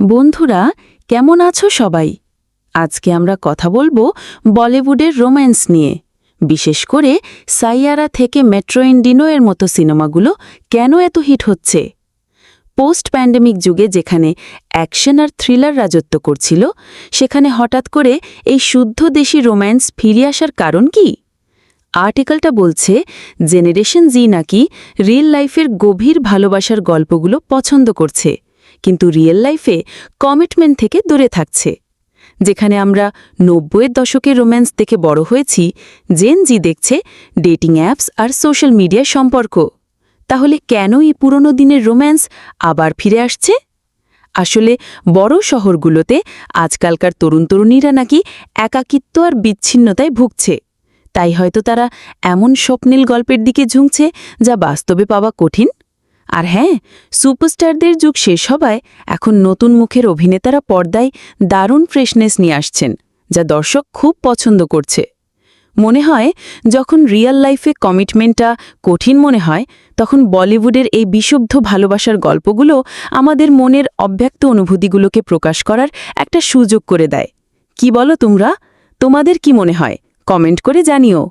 বন্ধুরা, কেমন আছো সবাই? আজকে আমরা কথা বলব বলিউডের রোম্যান্স নিয়ে। বিশেষ করে সাইয়ারা থেকে মেট্রো ইন্ডিনো এর মতো সিনেমাগুলো কেন এত হিট হচ্ছে? পোস্ট প্যান্ডেমিক যুগে যেখানে অ্যাকশন আর থ্রিলার রাজত্ব করছিল, সেখানে হঠাৎ করে এই শুদ্ধ দেশি রোম্যান্স ফিরে আসার কারণ কি? আর্টিকেলটা বলছে, জেনারেশন জি নাকি রিয়েল লাইফের গভীর ভালোবাসার গল্পগুলো পছন্দ করছে। কিন্তু রিয়েল লাইফে কমিটমেন্ট থেকে দূরে থাকছে। যেখানে আমরা নব্বইয়ের দশকের রোম্যান্স দেখে বড় হয়েছি জেন জি দেখছে ডেটিং অ্যাপস আর সোশ্যাল মিডিয়ার সম্পর্ক। তাহলে কেন এই পুরনো দিনের রোম্যান্স আবার ফিরে আসছে? আসলে বড় শহরগুলোতে আজকালকার তরুণ তরুণীরা নাকি একাকিত্ব আর বিচ্ছিন্নতায় ভুগছে। তাই হয়তো তারা এমন স্বপ্নীল গল্পের দিকে ঝুঁকছে যা বাস্তবে পাওয়া কঠিন। আর হ্যাঁ সুপারস্টারদের যুগ শেষ হওয়ায় এখন নতুন মুখের অভিনেতারা পর্দায় দারুণ ফ্রেশনেস নিয়ে আসছেন, যা দর্শক খুব পছন্দ করছে। মনে হয়, যখন রিয়েল লাইফে কমিটমেন্টটা কঠিন মনে হয়, তখন বলিউডের এই বিশুদ্ধ ভালোবাসার গল্পগুলো আমাদের মনের অব্যক্ত অনুভূতিগুলোকে প্রকাশ করার একটা সুযোগ করে দেয়। কি বলো তোমরা? তোমাদের কি মনে হয়? কমেন্ট করে জানিও।